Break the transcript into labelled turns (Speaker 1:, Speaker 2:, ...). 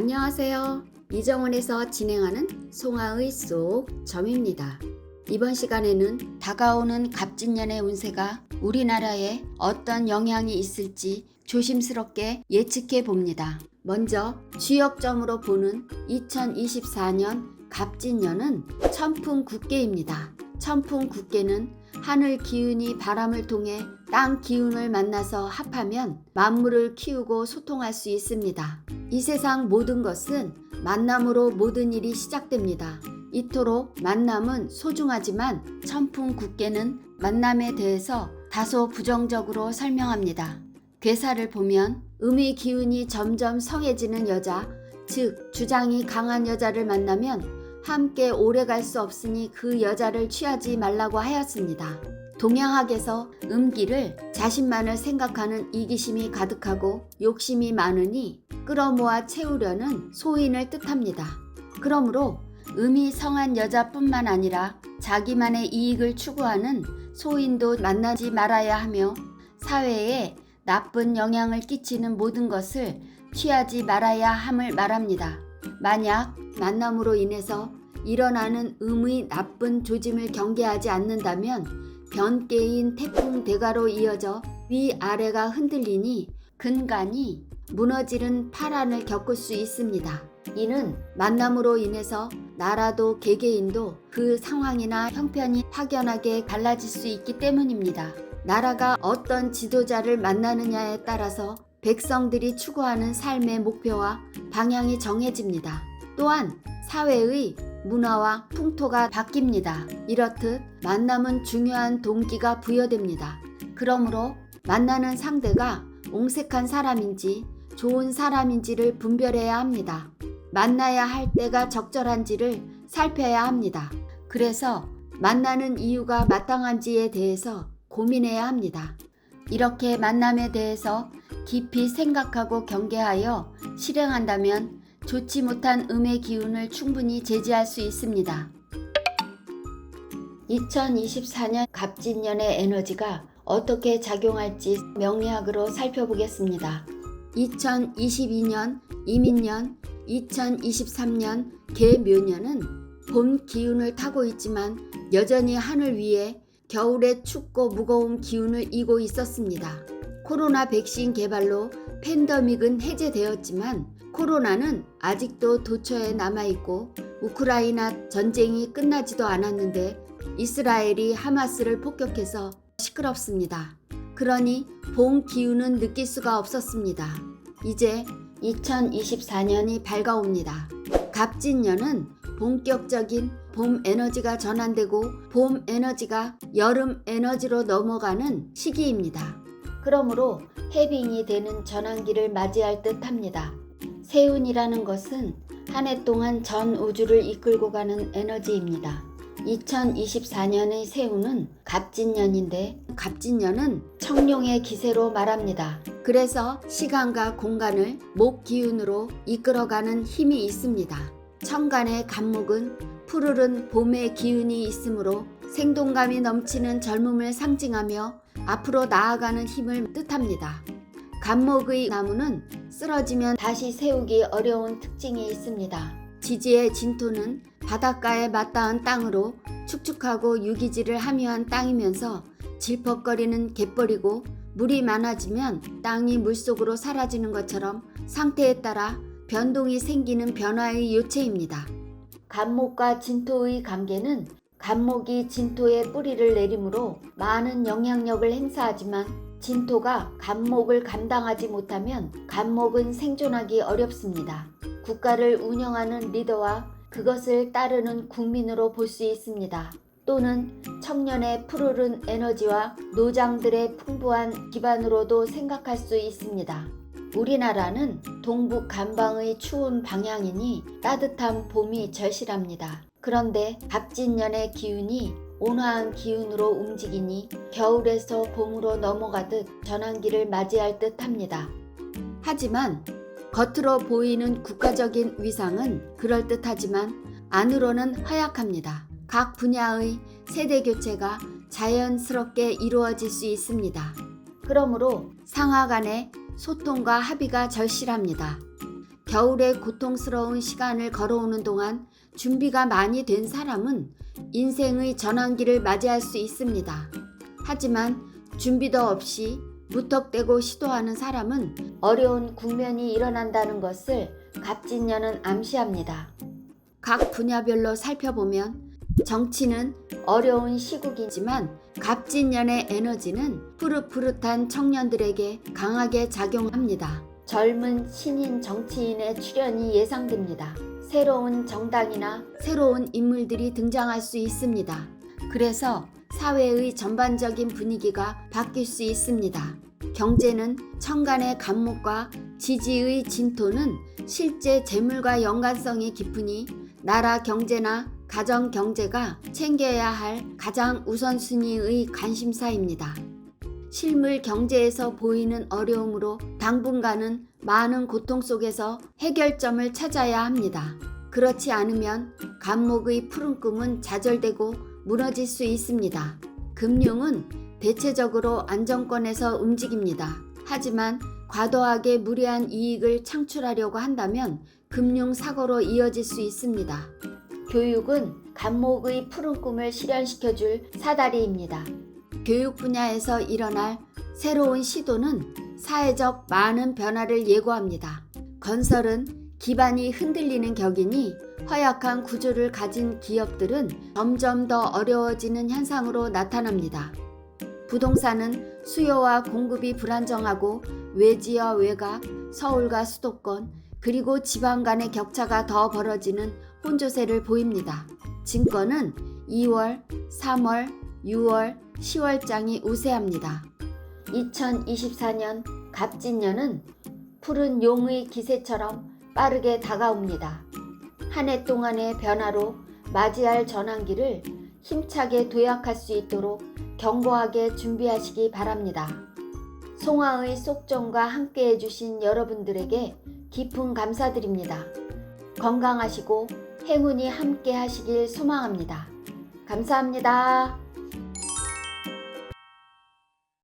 Speaker 1: 안녕하세요. 이정원에서 진행하는 송아의 속 점입니다. 이번 시간에는 다가오는 갑진년의 운세가 우리나라에 어떤 영향이 있을지 조심스럽게 예측해 봅니다. 먼저 주역점으로 보는 2024년 갑진년은 천풍 국계입니다. 천풍 국계는 하늘 기운이 바람을 통해 땅 기운을 만나서 합하면 만물을 키우고 소통할 수 있습니다. 이 세상 모든 것은 만남으로 모든 일이 시작됩니다. 이토록 만남은 소중하지만 천풍 국계는 만남에 대해서 다소 부정적으로 설명합니다. 괴사를 보면 음의 기운이 점점 성해지는 여자, 즉 주장이 강한 여자를 만나면 함께 오래 갈 수 없으니 그 여자를 취하지 말라고 하였습니다. 동양학에서 음기를 자신만을 생각하는 이기심이 가득하고 욕심이 많으니 끌어모아 채우려는 소인을 뜻합니다. 그러므로 음이 성한 여자뿐만 아니라 자기만의 이익을 추구하는 소인도 만나지 말아야 하며 사회에 나쁜 영향을 끼치는 모든 것을 취하지 말아야 함을 말합니다. 만약 만남으로 인해서 일어나는 음의 나쁜 조짐을 경계하지 않는다면 변개인 태풍 대가로 이어져 위아래가 흔들리니 근간이 무너지는 파란을 겪을 수 있습니다. 이는 만남으로 인해서 나라도 개개인도 그 상황이나 형편이 확연하게 달라질 수 있기 때문입니다. 나라가 어떤 지도자를 만나느냐에 따라서 백성들이 추구하는 삶의 목표와 방향이 정해집니다. 또한 사회의 문화와 풍토가 바뀝니다. 이렇듯 만남은 중요한 동기가 부여됩니다. 그러므로 만나는 상대가 옹색한 사람인지 좋은 사람인지를 분별해야 합니다. 만나야 할 때가 적절한지를 살펴야 합니다. 그래서 만나는 이유가 마땅한지에 대해서 고민해야 합니다. 이렇게 만남에 대해서 깊이 생각하고 경계하여 실행한다면 좋지 못한 음의 기운을 충분히 제지할 수 있습니다. 2024년 갑진년의 에너지가 어떻게 작용할지 명리학으로 살펴보겠습니다. 2022년 이민년, 2023년 개묘년은 봄 기운을 타고 있지만 여전히 하늘 위에 겨울의 춥고 무거운 기운을 이고 있었습니다. 코로나 백신 개발로 팬더믹은 해제되었지만 코로나는 아직도 도처에 남아있고 우크라이나 전쟁이 끝나지도 않았는데 이스라엘이 하마스를 폭격해서 시끄럽습니다. 그러니 봄 기운은 느낄 수가 없었습니다. 이제 2024년이 밝아옵니다. 갑진년은 본격적인 봄 에너지가 전환되고 봄 에너지가 여름 에너지로 넘어가는 시기입니다. 그러므로 해빙이 되는 전환기를 맞이할 듯 합니다. 세운이라는 것은 한 해 동안 전 우주를 이끌고 가는 에너지입니다. 2024년의 세운은 갑진년인데 갑진년은 청룡의 기세로 말합니다. 그래서 시간과 공간을 목 기운으로 이끌어가는 힘이 있습니다. 청간의 간목은 푸르른 봄의 기운이 있으므로 생동감이 넘치는 젊음을 상징하며 앞으로 나아가는 힘을 뜻합니다. 간목의 나무는 쓰러지면 다시 세우기 어려운 특징이 있습니다. 지지의 진토는 바닷가에 맞닿은 땅으로 축축하고 유기질을 함유한 땅이면서 질퍽거리는 갯벌이고 물이 많아지면 땅이 물속으로 사라지는 것처럼 상태에 따라 변동이 생기는 변화의 요체입니다. 간목과 진토의 관계는 간목이 진토에 뿌리를 내리므로 많은 영향력을 행사하지만 진토가 간목을 감당하지 못하면 간목은 생존하기 어렵습니다. 국가를 운영하는 리더와 그것을 따르는 국민으로 볼 수 있습니다. 또는 청년의 푸르른 에너지와 노장들의 풍부한 기반으로도 생각할 수 있습니다. 우리나라는 동북 간방의 추운 방향이니 따뜻한 봄이 절실합니다. 그런데 갑진년의 기운이 온화한 기운으로 움직이니 겨울에서 봄으로 넘어가듯 전환기를 맞이할 듯 합니다. 하지만 겉으로 보이는 국가적인 위상은 그럴듯하지만 안으로는 허약합니다. 각 분야의 세대 교체가 자연스럽게 이루어질 수 있습니다. 그러므로 상하 간의 소통과 합의가 절실합니다. 겨울의 고통스러운 시간을 걸어오는 동안 준비가 많이 된 사람은 인생의 전환기를 맞이할 수 있습니다. 하지만 준비도 없이 무턱대고 시도하는 사람은 어려운 국면이 일어난다는 것을 갑진년은 암시합니다. 각 분야별로 살펴보면 정치는 어려운 시국이지만 갑진년의 에너지는 푸릇푸릇한 청년들에게 강하게 작용합니다. 젊은 신인 정치인의 출연이 예상됩니다. 새로운 정당이나 새로운 인물들이 등장할 수 있습니다. 그래서 사회의 전반적인 분위기가 바뀔 수 있습니다. 경제는 천간의 간목과 지지의 진토는 실제 재물과 연관성이 깊으니 나라 경제나 가정 경제가 챙겨야 할 가장 우선순위의 관심사입니다. 실물 경제에서 보이는 어려움으로 당분간은 많은 고통 속에서 해결점을 찾아야 합니다. 그렇지 않으면 감목의 푸른 꿈은 좌절되고 무너질 수 있습니다. 금융은 대체적으로 안정권에서 움직입니다. 하지만 과도하게 무리한 이익을 창출하려고 한다면 금융 사고로 이어질 수 있습니다. 교육은 감목의 푸른 꿈을 실현시켜줄 사다리입니다. 교육 분야에서 일어날 새로운 시도는 사회적 많은 변화를 예고합니다. 건설은 기반이 흔들리는 격이니 허약한 구조를 가진 기업들은 점점 더 어려워지는 현상으로 나타납니다. 부동산은 수요와 공급이 불안정하고 외지와 외곽, 서울과 수도권, 그리고 지방 간의 격차가 더 벌어지는 혼조세를 보입니다. 증권은 2월, 3월, 6월, 10월장이 우세합니다. 2024년 갑진년은 푸른 용의 기세처럼 빠르게 다가옵니다. 한 해 동안의 변화로 맞이할 전환기를 힘차게 도약할 수 있도록 견고하게 준비하시기 바랍니다. 송화의 속정과 함께 해주신 여러분들에게 깊은 감사드립니다. 건강하시고 행운이 함께 하시길 소망합니다. 감사합니다.